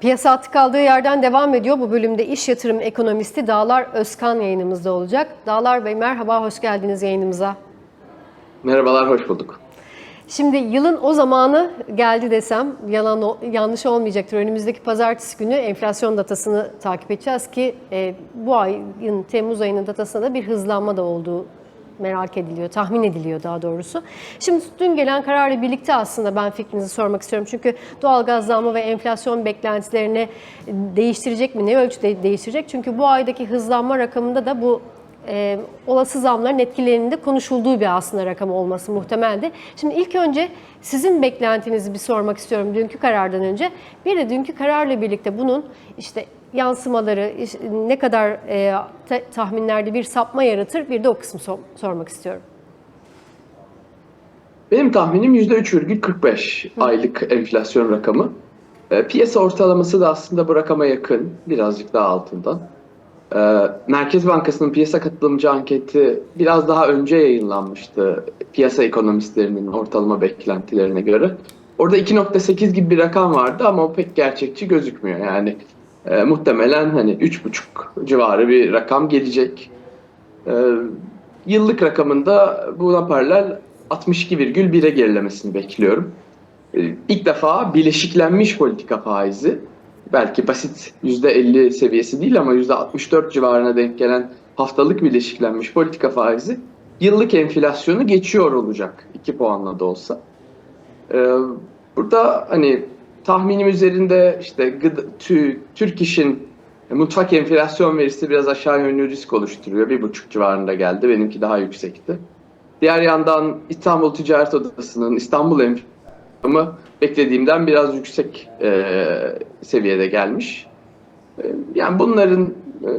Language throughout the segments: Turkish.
Piyasa atı kaldığı yerden devam ediyor. Bu bölümde iş yatırım ekonomisti Dağlar Özkan yayınımızda olacak. Dağlar Bey merhaba, hoş geldiniz yayınımıza. Merhabalar, hoş bulduk. Şimdi yılın o zamanı geldi desem yalan yanlış olmayacaktır. Önümüzdeki pazartesi günü enflasyon datasını takip edeceğiz ki e, bu ayın Temmuz ayının datasında da bir hızlanma da olduğu merak ediliyor, tahmin ediliyor daha doğrusu. Şimdi dün gelen kararla birlikte aslında ben fikrinizi sormak istiyorum. Çünkü doğalgaz zammı ve enflasyon beklentilerini değiştirecek mi? Ne ölçüde değiştirecek? Çünkü bu aydaki hızlanma rakamında da bu e, olası zamların etkilerinin de konuşulduğu bir aslında rakam olması muhtemeldi. Şimdi ilk önce sizin beklentinizi bir sormak istiyorum dünkü karardan önce. Bir de dünkü kararla birlikte bunun işte yansımaları ne kadar e, ta- tahminlerde bir sapma yaratır bir de o kısmı sor- sormak istiyorum. Benim tahminim %3,45 aylık enflasyon rakamı. E, piyasa ortalaması da aslında bu rakama yakın, birazcık daha altından. E, Merkez Bankası'nın piyasa katılımcı anketi biraz daha önce yayınlanmıştı piyasa ekonomistlerinin ortalama beklentilerine göre. Orada 2.8 gibi bir rakam vardı ama o pek gerçekçi gözükmüyor. Yani e, muhtemelen hani 3.5 civarı bir rakam gelecek. E, yıllık rakamında buna paralel 62,1'e gerilemesini bekliyorum. Ee, İlk defa bileşiklenmiş politika faizi belki basit %50 seviyesi değil ama %64 civarına denk gelen haftalık bileşiklenmiş politika faizi yıllık enflasyonu geçiyor olacak 2 puanla da olsa. Ee, Burada hani tahminim üzerinde işte gıda, tü, Türk İş'in mutfak enflasyon verisi biraz aşağı yönlü risk oluşturuyor. Bir buçuk civarında geldi. Benimki daha yüksekti. Diğer yandan İstanbul Ticaret Odası'nın İstanbul enflasyonu beklediğimden biraz yüksek e, seviyede gelmiş. E, yani bunların e,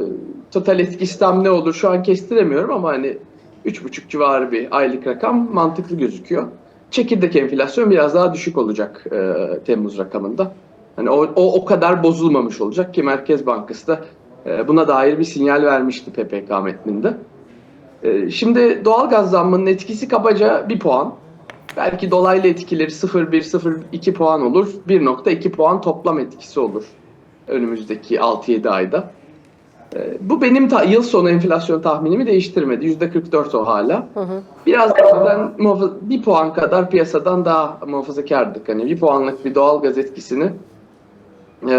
total etkisi tam ne olur şu an kestiremiyorum ama hani 3,5 civarı bir aylık rakam mantıklı gözüküyor. Çekirdek enflasyon biraz daha düşük olacak e, Temmuz rakamında. Hani o, o o kadar bozulmamış olacak ki Merkez Bankası da e, buna dair bir sinyal vermişti PPK metninde. E, şimdi doğalgaz zammının etkisi kabaca 1 puan. Belki dolaylı etkileri 0,1-0,2 puan olur. 1.2 puan toplam etkisi olur önümüzdeki 6-7 ayda. E, bu benim ta- yıl sonu enflasyon tahminimi değiştirmedi. %44 o hala. Biraz daha ben bir puan kadar piyasadan daha muhafazakardık. Hani bir puanlık bir doğalgaz etkisini e,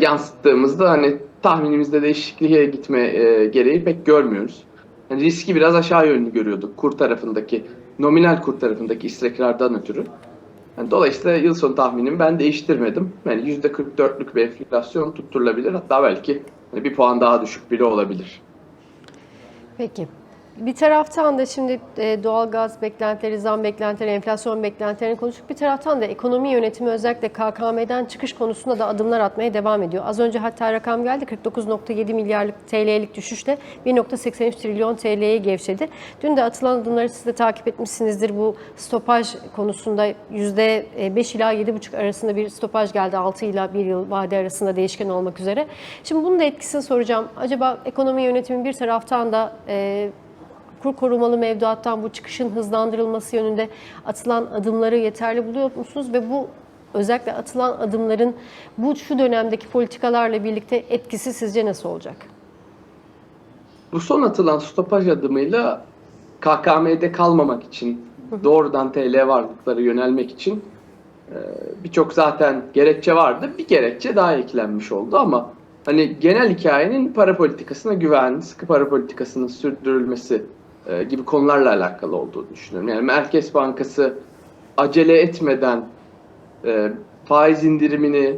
yansıttığımızda hani tahminimizde değişikliğe gitme e, gereği pek görmüyoruz. Yani riski biraz aşağı yönlü görüyorduk kur tarafındaki, nominal kur tarafındaki istikrardan ötürü. Yani dolayısıyla yıl sonu tahminimi ben değiştirmedim. Yani %44'lük bir enflasyon tutturulabilir. Hatta belki hani bir puan daha düşük bile olabilir. Peki. Bir taraftan da şimdi e, doğalgaz beklentileri, zam beklentileri, enflasyon beklentilerini konuştuk. Bir taraftan da ekonomi yönetimi özellikle KKM'den çıkış konusunda da adımlar atmaya devam ediyor. Az önce hatta rakam geldi 49.7 milyarlık TL'lik düşüşle 1.83 trilyon TL'ye gevşedi. Dün de atılan adımları siz de takip etmişsinizdir. Bu stopaj konusunda %5 ila 7,5 arasında bir stopaj geldi. 6 ila 1 yıl vade arasında değişken olmak üzere. Şimdi bunun da etkisini soracağım. Acaba ekonomi yönetimi bir taraftan da e, kur korumalı mevduattan bu çıkışın hızlandırılması yönünde atılan adımları yeterli buluyor musunuz ve bu özellikle atılan adımların bu şu dönemdeki politikalarla birlikte etkisi sizce nasıl olacak? Bu son atılan stopaj adımıyla KKM'de kalmamak için doğrudan TL varlıklara yönelmek için e, birçok zaten gerekçe vardı. Bir gerekçe daha eklenmiş oldu ama hani genel hikayenin para politikasına güven, sıkı para politikasının sürdürülmesi e, gibi konularla alakalı olduğunu düşünüyorum. Yani Merkez Bankası acele etmeden e, faiz indirimini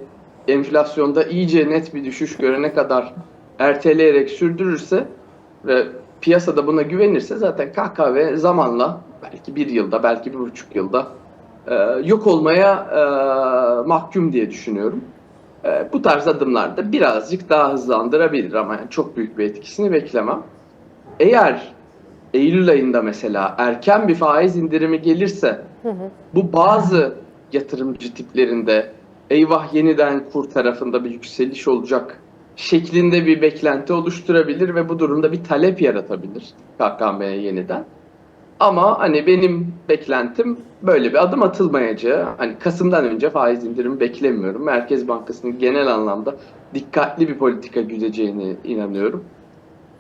enflasyonda iyice net bir düşüş görene kadar erteleyerek sürdürürse ve piyasada buna güvenirse zaten KKV zamanla belki bir yılda belki bir buçuk yılda e, yok olmaya e, mahkum diye düşünüyorum. E, bu tarz adımlar da birazcık daha hızlandırabilir ama yani çok büyük bir etkisini beklemem. Eğer Eylül ayında mesela erken bir faiz indirimi gelirse bu bazı yatırımcı tiplerinde eyvah yeniden kur tarafında bir yükseliş olacak şeklinde bir beklenti oluşturabilir ve bu durumda bir talep yaratabilir KKM'ye yeniden. Ama hani benim beklentim böyle bir adım atılmayacağı. Hani Kasım'dan önce faiz indirimi beklemiyorum. Merkez Bankası'nın genel anlamda dikkatli bir politika güdeceğine inanıyorum.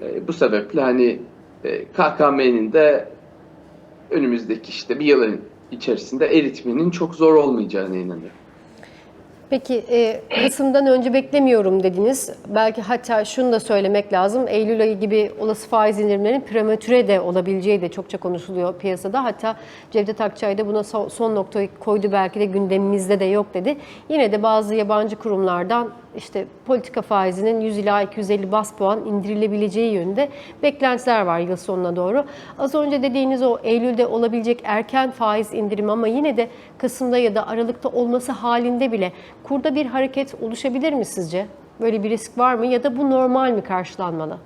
E, bu sebeple hani e, KKM'nin de önümüzdeki işte bir yılın içerisinde eritmenin çok zor olmayacağına inanıyorum. Peki e, Kasım'dan önce beklemiyorum dediniz. Belki hatta şunu da söylemek lazım. Eylül ayı gibi olası faiz indirimlerinin prematüre de olabileceği de çokça konuşuluyor piyasada. Hatta Cevdet Akçay da buna so- son noktayı koydu belki de gündemimizde de yok dedi. Yine de bazı yabancı kurumlardan işte politika faizinin 100 ila 250 bas puan indirilebileceği yönünde beklentiler var yıl sonuna doğru. Az önce dediğiniz o Eylül'de olabilecek erken faiz indirimi ama yine de Kasım'da ya da Aralık'ta olması halinde bile kurda bir hareket oluşabilir mi sizce? Böyle bir risk var mı ya da bu normal mi karşılanmalı?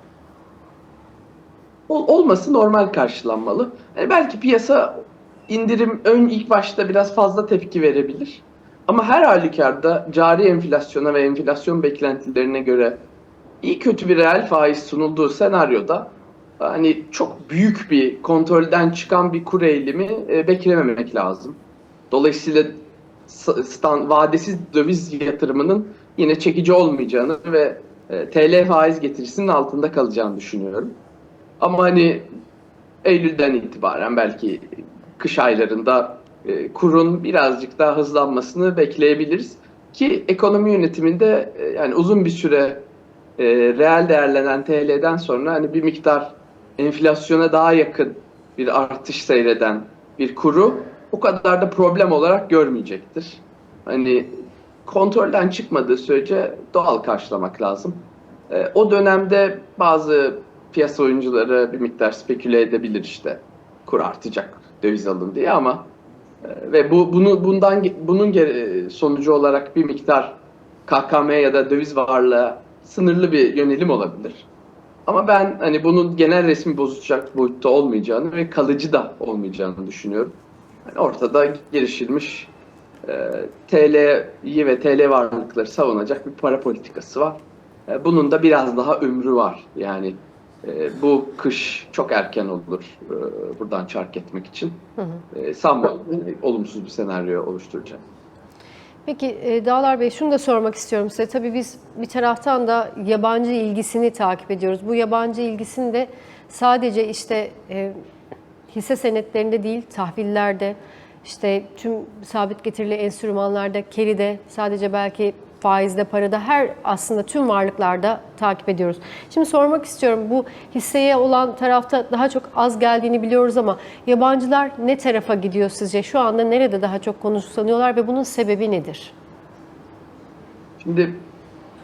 Ol- olması normal karşılanmalı. E, belki piyasa indirim ön ilk başta biraz fazla tepki verebilir. Ama her halükarda cari enflasyona ve enflasyon beklentilerine göre iyi kötü bir reel faiz sunulduğu senaryoda hani çok büyük bir kontrolden çıkan bir kur eğilimi e, beklememek lazım. Dolayısıyla s- stan, vadesiz döviz yatırımının yine çekici olmayacağını ve e, TL faiz getirisinin altında kalacağını düşünüyorum. Ama hani Eylül'den itibaren belki kış aylarında e, kurun birazcık daha hızlanmasını bekleyebiliriz. Ki ekonomi yönetiminde e, yani uzun bir süre e, reel değerlenen TL'den sonra hani bir miktar enflasyona daha yakın bir artış seyreden bir kuru o kadar da problem olarak görmeyecektir. Hani kontrolden çıkmadığı sürece doğal karşılamak lazım. E, o dönemde bazı piyasa oyuncuları bir miktar speküle edebilir işte kur artacak döviz alın diye ama ve bu bunu bundan bunun sonucu olarak bir miktar KKM ya da döviz varlığı sınırlı bir yönelim olabilir. Ama ben hani bunun genel resmi bozacak boyutta olmayacağını ve kalıcı da olmayacağını düşünüyorum. Yani ortada girişilmiş e, TL'yi ve TL varlıkları savunacak bir para politikası var. E, bunun da biraz daha ömrü var. Yani e, bu kış çok erken olur e, buradan çark etmek için. E, sanmıyorum yani olumsuz bir senaryo oluşturacak. Peki e, Dağlar Bey şunu da sormak istiyorum size. Tabii biz bir taraftan da yabancı ilgisini takip ediyoruz. Bu yabancı ilgisini de sadece işte e, hisse senetlerinde değil, tahvillerde, işte tüm sabit getirili enstrümanlarda, keride, sadece belki faizde, parada, her aslında tüm varlıklarda takip ediyoruz. Şimdi sormak istiyorum bu hisseye olan tarafta daha çok az geldiğini biliyoruz ama yabancılar ne tarafa gidiyor sizce? Şu anda nerede daha çok konuşlanıyorlar ve bunun sebebi nedir? Şimdi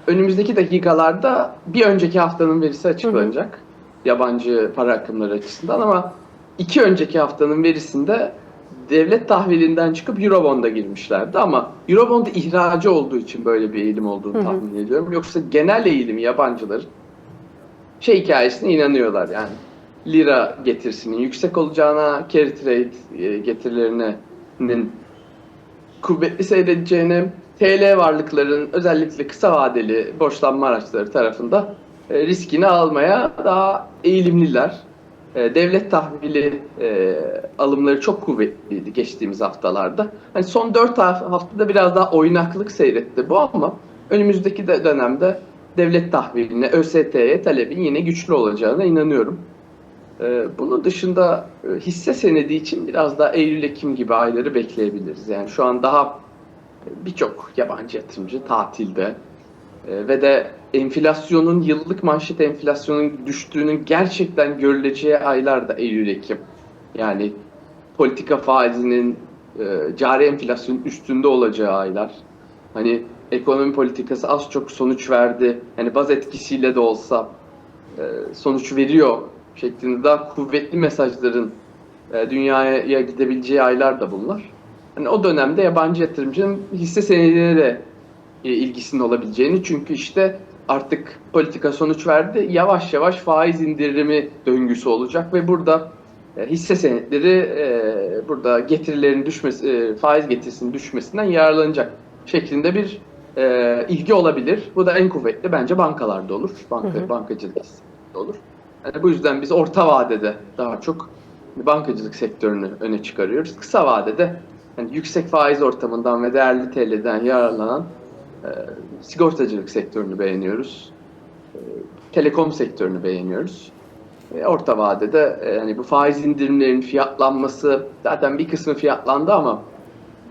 önümüzdeki dakikalarda bir önceki haftanın verisi açıklanacak. Yabancı para akımları açısından ama iki önceki haftanın verisinde devlet tahvilinden çıkıp Eurobond'a girmişlerdi ama Eurobond ihracı olduğu için böyle bir eğilim olduğunu tahmin ediyorum. Yoksa genel eğilim yabancıların şey hikayesine inanıyorlar yani. Lira getirisinin yüksek olacağına, carry trade e, getirilerinin kuvvetli seyredeceğine, TL varlıkların özellikle kısa vadeli borçlanma araçları tarafında e, riskini almaya daha eğilimliler. E, devlet tahvili e, alımları çok kuvvetliydi geçtiğimiz haftalarda. Hani son 4 haftada biraz daha oynaklık seyretti bu ama önümüzdeki de dönemde devlet tahviline, ÖST'ye talebin yine güçlü olacağına inanıyorum. Ee, Bunun dışında e, hisse senedi için biraz daha Eylül-Ekim gibi ayları bekleyebiliriz. Yani şu an daha birçok yabancı yatırımcı tatilde E, ve de enflasyonun yıllık manşet enflasyonun düştüğünün gerçekten görüleceği aylar da Eylül-Ekim. Yani politika faizinin e, cari enflasyonun üstünde olacağı aylar. Hani ekonomi politikası az çok sonuç verdi. Hani baz etkisiyle de olsa e, sonuç veriyor şeklinde daha kuvvetli mesajların e, dünyaya gidebileceği aylar da bunlar. Hani o dönemde yabancı yatırımcının hisse senedine de e, ilgisinin olabileceğini çünkü işte artık politika sonuç verdi. Yavaş yavaş faiz indirimi döngüsü olacak ve burada e, hisse senetleri e, burada getirilerin düşmesi, e, faiz getirisinin düşmesinden yararlanacak şeklinde bir e, ilgi olabilir. Bu da en kuvvetli bence bankalarda olur. Banka, Hı hı. Bankacılık olur. Yani bu yüzden biz orta vadede daha çok bankacılık sektörünü öne çıkarıyoruz. Kısa vadede hani yüksek faiz ortamından ve değerli TL'den yararlanan e, sigortacılık sektörünü beğeniyoruz. E, telekom sektörünü beğeniyoruz. E, orta vadede e, hani bu faiz indirimlerinin fiyatlanması zaten bir kısmı fiyatlandı ama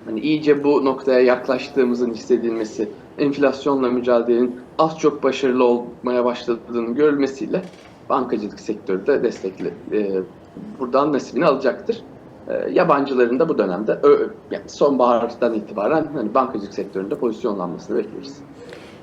hani iyice bu noktaya yaklaştığımızın hissedilmesi, enflasyonla mücadelenin az çok başarılı olmaya başladığının görülmesiyle bankacılık sektörü de destekli e, buradan nasibini alacaktır. E, yabancıların da bu dönemde yani sonbahardan itibaren hani bankacılık sektöründe pozisyonlanmasını bekliyoruz.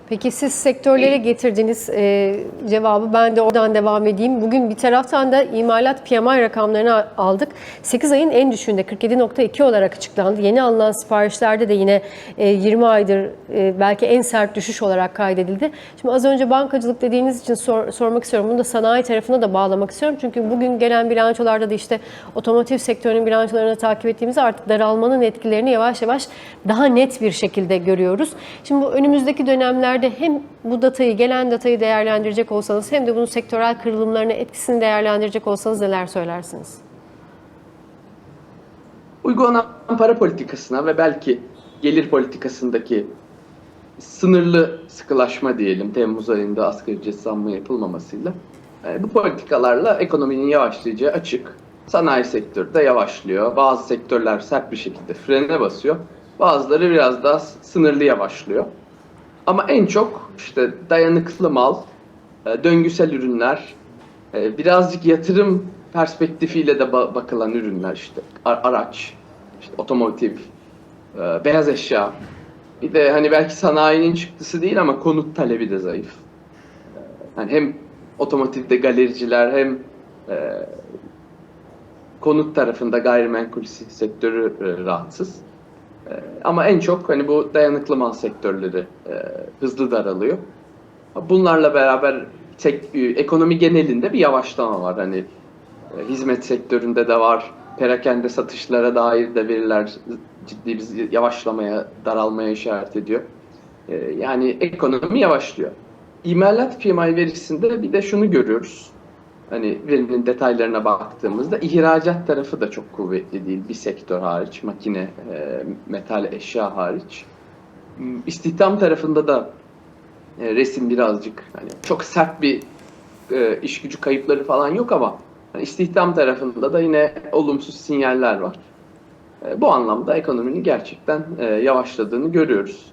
Peki siz sektörlere getirdiğiniz e, cevabı ben de oradan devam edeyim. Bugün bir taraftan da imalat PMI rakamlarını aldık. 8 ayın en düşüğünde 47.2 olarak açıklandı. Yeni alınan siparişlerde de yine e, 20 aydır e, belki en sert düşüş olarak kaydedildi. Şimdi az önce bankacılık dediğiniz için sor- sormak istiyorum. Bunu da sanayi tarafına da bağlamak istiyorum. Çünkü bugün gelen bilançolarda da işte otomotiv sektörünün bilançolarını takip ettiğimizde artık daralmanın etkilerini yavaş yavaş daha net bir şekilde görüyoruz. Şimdi bu önümüzdeki dönemlerde hem bu datayı, gelen datayı değerlendirecek olsanız hem de bunun sektörel kırılımlarına etkisini değerlendirecek olsanız neler söylersiniz? Uygulanan para politikasına ve belki gelir politikasındaki sınırlı sıkılaşma diyelim Temmuz ayında asgari ücret zammı yapılmamasıyla e, bu politikalarla ekonominin yavaşlayacağı açık. Sanayi sektörü de yavaşlıyor. Bazı sektörler sert bir şekilde frene basıyor. Bazıları biraz daha sınırlı yavaşlıyor. Ama en çok işte dayanıklı mal, e, döngüsel ürünler, e, birazcık yatırım perspektifiyle de ba- bakılan ürünler işte araç, işte otomotiv, e, beyaz eşya. Bir de hani belki sanayinin çıktısı değil ama konut talebi de zayıf. Yani hem otomotivde galericiler hem konut tarafında gayrimenkul sektörü rahatsız. E, ama en çok hani bu dayanıklı mal sektörleri e, hızlı daralıyor. Bunlarla beraber tek, e, ekonomi genelinde bir yavaşlama var. Hani e, hizmet sektöründe de var. Perakende satışlara dair de veriler ciddi bir yavaşlamaya, daralmaya işaret ediyor. E, yani ekonomi yavaşlıyor. İmalat PMI verisinde bir de şunu görüyoruz. Hani verinin detaylarına baktığımızda ihracat tarafı da çok kuvvetli değil. Bir sektör hariç, makine, e, metal eşya hariç. İstihdam tarafında da e, resim birazcık hani çok sert bir e, iş gücü kayıpları falan yok ama hani istihdam tarafında da yine olumsuz sinyaller var. E, bu anlamda ekonominin gerçekten e, yavaşladığını görüyoruz.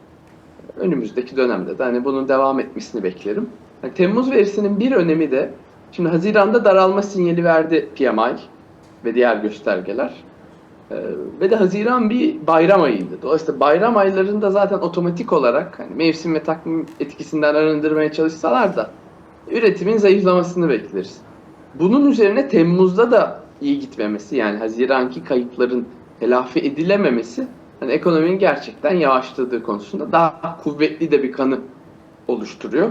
Önümüzdeki dönemde de hani bunun devam etmesini beklerim. Yani Temmuz verisinin bir önemi de şimdi Haziran'da daralma sinyali verdi PMI ve diğer göstergeler. Ee, ve de Haziran bir bayram ayıydı. Dolayısıyla bayram aylarında zaten otomatik olarak hani mevsim ve takvim etkisinden arındırmaya çalışsalar da üretimin zayıflamasını bekleriz. Bunun üzerine Temmuz'da da iyi gitmemesi yani Haziranki kayıpların telafi edilememesi hani ekonominin gerçekten yavaşladığı konusunda daha kuvvetli de bir kanı oluşturuyor.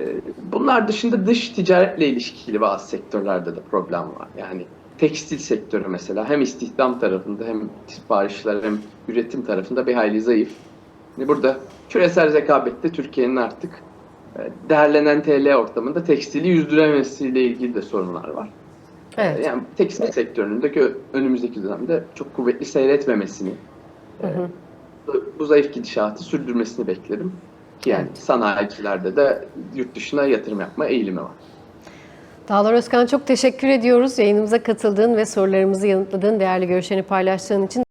Ee, Bunlar dışında dış ticaretle ilişkili bazı sektörlerde de problem var. Yani tekstil sektörü mesela hem istihdam tarafında hem siparişler hem üretim tarafında bir hayli zayıf. Yani burada küresel rekabette Türkiye'nin artık e, değerlenen TL ortamında tekstili yüzdüremesiyle ilgili de sorunlar var. Evet. Yani tekstil sektörünün de önümüzdeki dönemde çok kuvvetli seyretmemesini, Hı hı. bu- bu zayıf gidişatı sürdürmesini beklerim. Yani sanayicilerde de yurt dışına yatırım yapma eğilimi var. Dağlar Özkan çok teşekkür ediyoruz yayınımıza katıldığın ve sorularımızı yanıtladığın, değerli görüşlerini paylaştığın için.